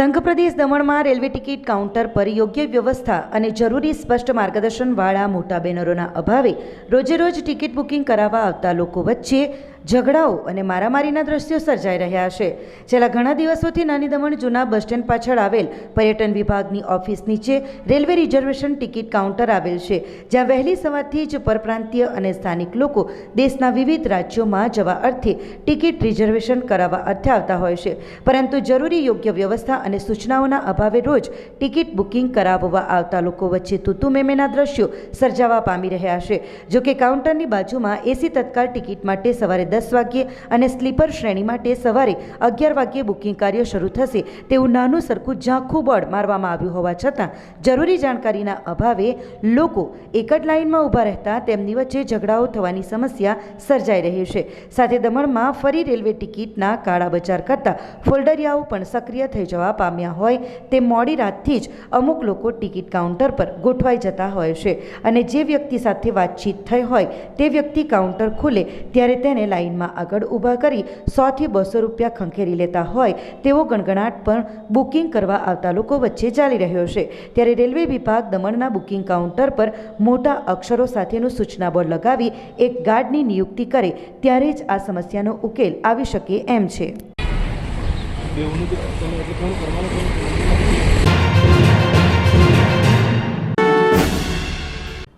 સંઘપ્રદેશ દમણમાં railway ticket counter પર યોગ્ય વ્યવસ્થા અને જરૂરી સ્પષ્ટ માર્ગદર્શનવાળા મોટા બેનરોના અભાવે રોજેરોજ ટિકિટ બુકિંગ કરાવવા આવતા લોકો વચ્ચે ઝઘડાઓ અને મારામારીના દ્રશ્યો સર્જાઈ રહ્યા છે. છેલ્લા ઘણા દિવસોથી નાની દમણ જૂના બસ સ્ટેન્ડ પાછળ આવેલ પર્યટન વિભાગની ઓફિસ નીચે રેલવે રિઝર્વેશન ટિકિટ કાઉન્ટર આવેલ છે, જ્યાં વહેલી સવારથી જ પરપ્રાંતીય અને સ્થાનિક લોકો દેશના વિવિધ રાજ્યોમાં જવા અર્થે ટિકિટ રિઝર્વેશન કરાવવા અર્થે આવતા હોય છે. પરંતુ જરૂરી યોગ્ય વ્યવસ્થા અને સૂચનાઓના અભાવે રોજ ટિકિટ બુકિંગ કરાવવા આવતા લોકો વચ્ચે તુતુમેમેના દ્રશ્યો સર્જાવા પામી રહ્યા છે. જોકે કાઉન્ટરની બાજુમાં એસી તત્કાલ ટિકિટ માટે સવારે દસ વાગ્યે અને સ્લીપર શ્રેણી માટે સવારે અગિયાર વાગ્યે બુકિંગ કાર્ય શરૂ થશે તેવું નાનું સરખું ઝાંખું બોર્ડ મારવામાં આવ્યું હોવા છતાં જરૂરી જાણકારીના અભાવે લોકો એક જ લાઇનમાં ઊભા રહેતા તેમની વચ્ચે ઝઘડાઓ થવાની સમસ્યા સર્જાઈ રહી છે. સાથે દમણમાં ફરી રેલવે ટિકિટના કાળા બજાર કરતાં ફોલ્ડરિયાઓ પણ સક્રિય થઈ જવા પામ્યા હોય તે મોડી રાતથી જ અમુક લોકો ટિકિટ કાઉન્ટર પર ગોઠવાઈ જતા હોય છે અને જે વ્યક્તિ સાથે વાતચીત થઈ હોય તે વ્યક્તિ કાઉન્ટર ખુલે ત્યારે તેને લાઇનમાં આગળ ઊભા કરી સોથી બસો રૂપિયા ખંખેરી લેતા હોય તેવો ગણગણાટ પણ બુકિંગ કરવા આવતા લોકો વચ્ચે ચાલી રહ્યો છે. ત્યારે રેલવે વિભાગ દમણના બુકિંગ કાઉન્ટર પર મોટા અક્ષરો સાથેનું સૂચના બોર્ડ લગાવી એક ગાર્ડની નિયુક્તિ કરે ત્યારે જ આ સમસ્યાનો ઉકેલ આવી શકે એમ છે.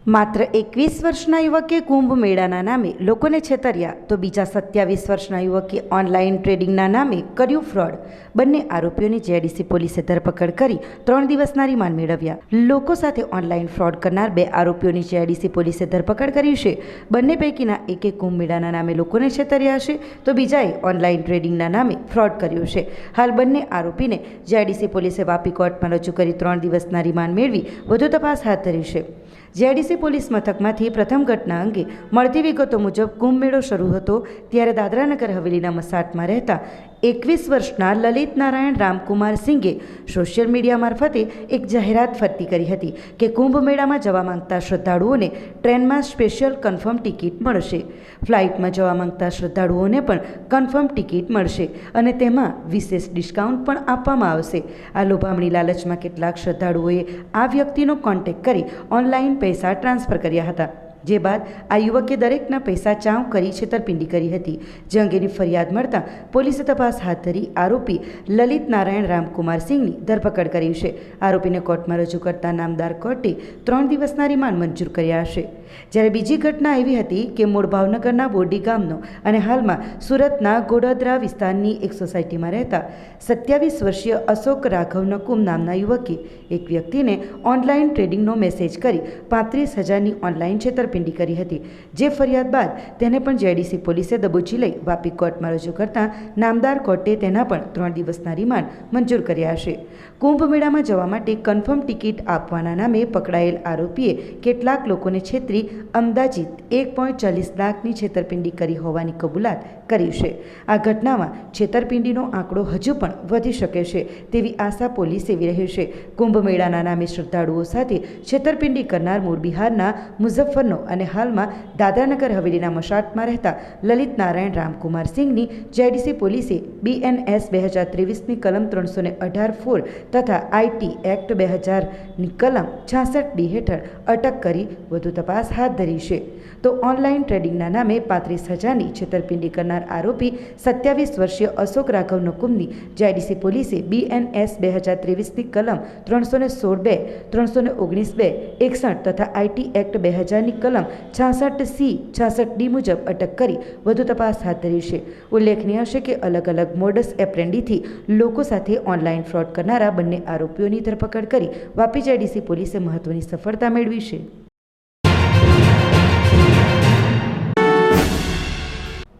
માત્ર એકવીસ વર્ષના યુવકે કુંભ મેળાના નામે લોકોને છેતર્યા તો બીજા સત્યાવીસ વર્ષના યુવકે ઓનલાઈન ટ્રેડિંગના નામે કર્યું ફ્રોડ. બંને આરોપીઓની જેડીસી પોલીસે ધરપકડ કરી ત્રણ દિવસના રિમાન્ડ મેળવ્યા. લોકો સાથે ઓનલાઈન ફ્રોડ કરનાર બે આરોપીઓની જેડીસી પોલીસે ધરપકડ કરી છે. બંને પૈકીના એકે કુંભ મેળાના નામે લોકોને છેતર્યા છે તો બીજાએ ઓનલાઈન ટ્રેડિંગના નામે ફ્રોડ કર્યું છે. હાલ બંને આરોપીને જેડીસી પોલીસે વાપી કોર્ટમાં રજૂ કરી ત્રણ દિવસના રિમાન્ડ મેળવી વધુ તપાસ હાથ ધરી છે. જેડીસી પોલીસ મથકમાંથી પ્રથમ ઘટના અંગે મળતી વિગતો મુજબ કુંભમેળો શરૂ હતો ત્યારે દાદરાનગર હવેલીના મસાટમાં રહેતા એકવીસ વર્ષના લલિત નારાયણ રામકુમાર સિંઘે સોશિયલ મીડિયા મારફતે એક જાહેરાત ફરતી કરી હતી કે કુંભમેળામાં જવા માંગતા શ્રદ્ધાળુઓને ટ્રેનમાં સ્પેશિયલ કન્ફર્મ ટિકિટ મળશે. ફ્લાઇટમાં જવા માંગતા શ્રદ્ધાળુઓને પણ કન્ફર્મ ટિકિટ મળશે અને તેમાં વિશેષ ડિસ્કાઉન્ટ પણ આપવામાં આવશે. આ લોભામણી લાલચમાં કેટલાક શ્રદ્ધાળુઓએ આ વ્યક્તિનો કોન્ટેક્ટ કરી ઓનલાઈન પૈસા ટ્રાન્સફર કર્યા હતા. જે બાદ આ યુવકે દરેકના પૈસા ચાઉ કરી છેતરપિંડી કરી હતી. જે અંગેની ફરિયાદ મળતા પોલીસે તપાસ હાથ ધરી આરોપી લલિત નારાયણ રામકુમાર સિંહની ધરપકડ કરી છે. આરોપીને કોર્ટમાં રજૂ કરતા નામદાર કોર્ટે ત્રણ દિવસના રિમાન્ડ મંજૂર કર્યા છે. જ્યારે બીજી ઘટના એવી હતી કે મૂળ ભાવનગરના બોરડી ગામનો અને હાલમાં સુરતના ગોડોદરા વિસ્તારની એક સોસાયટીમાં રહેતા સત્યાવીસ વર્ષીય અશોક રાઘવ નકુમ નામના યુવકે એક વ્યક્તિને ઓનલાઈન ટ્રેડિંગનો મેસેજ કરી પાંત્રીસ હજારની ઓનલાઈન છેતરપિંડી કરી હતી, જે ફરિયાદ બાદ તેને પણ જેડીસી પોલીસે દબોચી લઈ વાપી કોર્ટમાં રજૂ કરતા નામદાર કોર્ટે તેના પણ ત્રણ દિવસના રિમાન્ડ મંજૂર કર્યા છે કુંભ મેળામાં જવા માટે કન્ફર્મ ટિકિટ આપવાના નામે પકડાયેલ આરોપીએ કેટલાક લોકોને છેતરી અંદાજિત એક પોઈન્ટ ચાલીસ લાખની છેતરપિંડી કરી હોવાની કબૂલાત કરી છે. આ ઘટનામાં છેતરપિંડીનો આંકડો હજુ પણ વધી શકે છે તેવી આશા પોલીસ સેવી રહી છે. કુંભમેળાના નામે શ્રદ્ધાળુઓ સાથે છેતરપિંડી કરનાર મૂળ બિહારના મુઝફ્ફરનો અને હાલમાં દાદરાનગર હવેલીના મશાટમાં રહેતા લલિત નારાયણ રામકુમાર સિંહની જેડીસી પોલીસે બીએનએસ બે હજાર ત્રેવીસની કલમ ત્રણસો ને અઢાર ફોર તથા આઈટી એક્ટ બે હજારની કલમ છાસઠ ડી હેઠળ અટક કરી વધુ તપાસ હાથ ધરી છે. તો ઓનલાઈન ટ્રેડિંગના નામે પાંત્રીસ હજારની છેતરપિંડી કરનાર આરોપી સત્યાવીસ વર્ષીય અશોક રાઘવ નકુમની જેઆઈડીસી પોલીસે બીએનએસ બે હજાર ત્રેવીસની કલમ ત્રણસો ને સોળ બે, ત્રણસો ને ઓગણીસ બે, એકસઠ તથા આઈટી એક્ટ બે હજારની કલમ છાસઠ સી, છાસઠ ડી મુજબ અટક કરી વધુ તપાસ હાથ ધરી છે. ઉલ્લેખનીય છે કે અલગ અલગ મોડસ એપ્રેન્ડીથી લોકો સાથે ઓનલાઈન ફ્રોડ કરનારા બંને આરોપીઓની ધરપકડ કરી વાપી જેડીસી પોલીસે મહત્વની સફળતા મેળવી છે.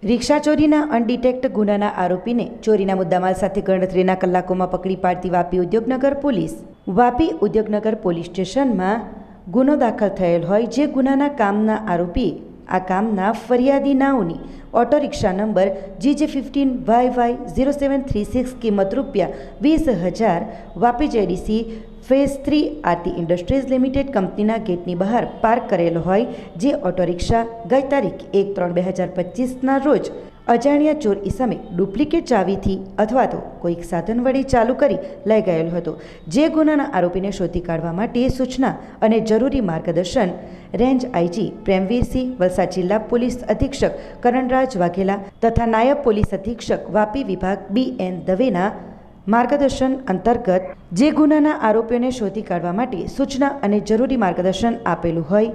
રિક્ષા ચોરીના અનડિટેક્ટ ગુનાના આરોપીને ચોરીના મુદ્દામાલ સાથે ગણતરીના કલાકોમાં પકડી પાડતી વાપી ઉદ્યોગનગર પોલીસ. વાપી ઉદ્યોગનગર પોલીસ સ્ટેશનમાં ગુનો દાખલ થયેલ હોય જે ગુનાના કામના આરોપી, આ કામના ફરિયાદી નાઓની auto rickshaw number G J fifteen Y Y zero seven three six કિંમત રૂપિયા વીસ હજાર Vapi GIDC phase three Aarti industries limited કંપનીના ગેટની બહાર પાર્ક કરેલો હોય જે ઓટો રિક્ષા ગઈ તારીખ એક ત્રણ બે હજાર પચીસના રોજ અજાણ્યા ચોર ઈસમે ડુપ્લિકેટ ચાવીથી અથવા તો કોઈક સાધન વડે ચાલુ કરી લઈ ગયેલો હતો. જે ગુનાના આરોપીને શોધી કાઢવા માટે સૂચના અને જરૂરી માર્ગદર્શન રેન્જ આઈજી પ્રેમવીરસિંહ, વલસાડ જિલ્લા પોલીસ અધિક્ષક કરણરાજ વાઘેલા તથા નાયબ પોલીસ અધિક્ષક વાપી વિભાગ બી એન દવેના માર્ગદર્શન અંતર્ગત જે ગુનાના આરોપીઓને શોધી કાઢવા માટે સૂચના અને જરૂરી માર્ગદર્શન આપેલું હોય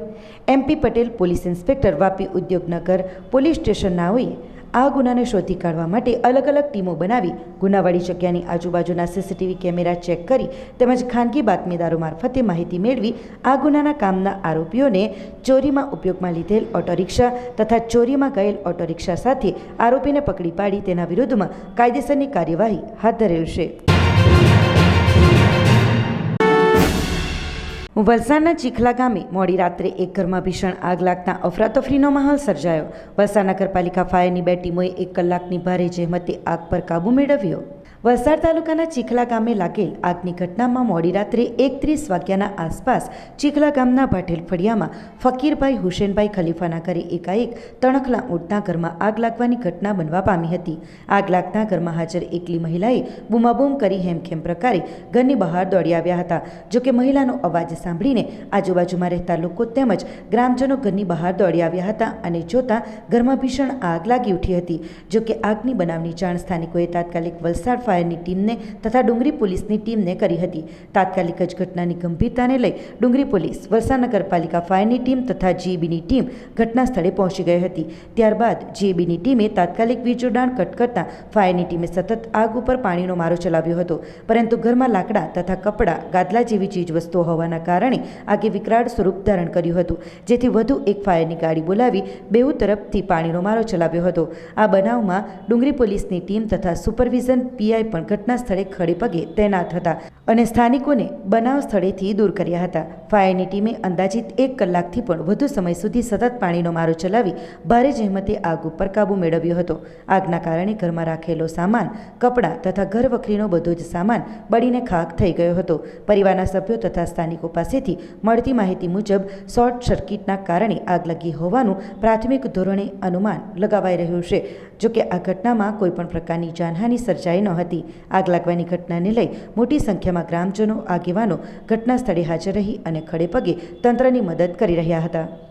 MP Patel police inspector Vapi Udyognagar police સ્ટેશનનાઓએ આ ગુનાને શોધી કાઢવા માટે અલગ અલગ ટીમો બનાવી ગુનાવાળી જગ્યાની આજુબાજુના સીસીટીવી કેમેરા ચેક કરી તેમજ ખાનગી બાતમીદારો મારફતે માહિતી મેળવી આ ગુનાના કામના આરોપીઓને ચોરીમાં ઉપયોગમાં લીધેલ ઓટો રિક્ષા તથા ચોરીમાં ગયેલ ઓટો રિક્ષા સાથે આરોપીને પકડી પાડી તેના વિરુદ્ધમાં કાયદેસરની કાર્યવાહી હાથ ધરેલ છે. વલસાડના ચીખલા ગામે મોડી રાત્રે એક ઘરમાં ભીષણ આગ લાગતા અફરાતફરીનો માહોલ સર્જાયો. વલસાડ નગરપાલિકા ફાયરની બે ટીમોએ એક કલાકની ભારે જહેમતે આગ પર કાબૂ મેળવ્યો. વલસાડ તાલુકાના ચીખલા ગામે લાગેલ આગની ઘટનામાં મોડી રાત્રે એક ત્રીસ વાગ્યાના આસપાસ ચીખલા ગામના ભાટેલ ફળિયામાં ફકીરભાઈ, હુસેનભાઈ ખલીફાના ઘરે એકાએક તણખલા ઉડતા ઘરમાં આગ લાગવાની ઘટના બનવા પામી હતી. આગ લાગતા ઘરમાં હાજર એકલી મહિલાએ બૂમાબૂમ કરી હેમખેમ પ્રકારે ઘરની બહાર દોડી આવ્યા હતા. જોકે મહિલાનો અવાજ સાંભળીને આજુબાજુમાં રહેતા લોકો તેમજ ગ્રામજનો ઘરની બહાર દોડી આવ્યા હતા અને જોતા ઘરમાં ભીષણ આગ લાગી ઉઠી હતી. જોકે આગની બનાવની જાણ સ્થાનિકોએ તાત્કાલિક વલસાડ ફાયરની ટીમને તથા ડુંગરી પોલીસની ટીમને કરી હતી. તાત્કાલિક જ ઘટનાની ગંભીરતાને લઈ ડુંગરી પોલીસ, વલસાડ નગરપાલિકા ફાયરની ટીમ તથા જીબીની ટીમ ઘટના સ્થળે પહોંચી ગઈ હતી. ત્યારબાદ જીબીની ટીમે તાત્કાલિક વીજ જોડાણ કટ કરતાં ફાયરની ટીમે સતત આગ ઉપર પાણીનો મારો ચલાવ્યો હતો. પરંતુ ઘરમાં લાકડા તથા કપડાં, ગાદલા જેવી ચીજવસ્તુઓ હોવાના કારણે આગે વિકરાળ સ્વરૂપ ધારણ કર્યું હતું. જેથી વધુ એક ફાયરની ગાડી બોલાવી બેઉ તરફથી પાણીનો મારો ચલાવ્યો હતો. આ બનાવમાં ડુંગરી પોલીસની ટીમ તથા સુપરવિઝન પીઆઈ પણ ઘટના સ્થળે ખડે પગે તૈનાત હતા. અને સ્થાનિકોને બનાવ સ્થળેથી દૂર કર્યા હતા. ફાયરની ટીમે અંદાજિત એક કલાકથી પણ વધુ સમય સુધી સતત પાણીનો મારો ચલાવી ભારે જહેમતે આગ ઉપર કાબૂ મેળવ્યો હતો. આગના કારણે ઘરમાં રાખેલો સામાન, કપડાં તથા ઘર વખરીનો બધો જ સામાન બળીને ખાક થઈ ગયો હતો. પરિવારના સભ્યો તથા સ્થાનિકો પાસેથી મળતી માહિતી મુજબ, શોર્ટ સર્કિટના કારણે આગ લાગી હોવાનું પ્રાથમિક ધોરણે અનુમાન લગાવાઈ રહ્યું છે. જોકે આ ઘટનામાં કોઈપણ પ્રકારની જાનહાનિ સર્જાઈ ન હતી. આગ લાગવાની ઘટનાને લઈ મોટી સંખ્યામાં ગ્રામજનો આગેવાનો ઘટના સ્થળે હાજર રહી અને ખડે પગે તંત્રની મદદ કરી રહ્યા હતા.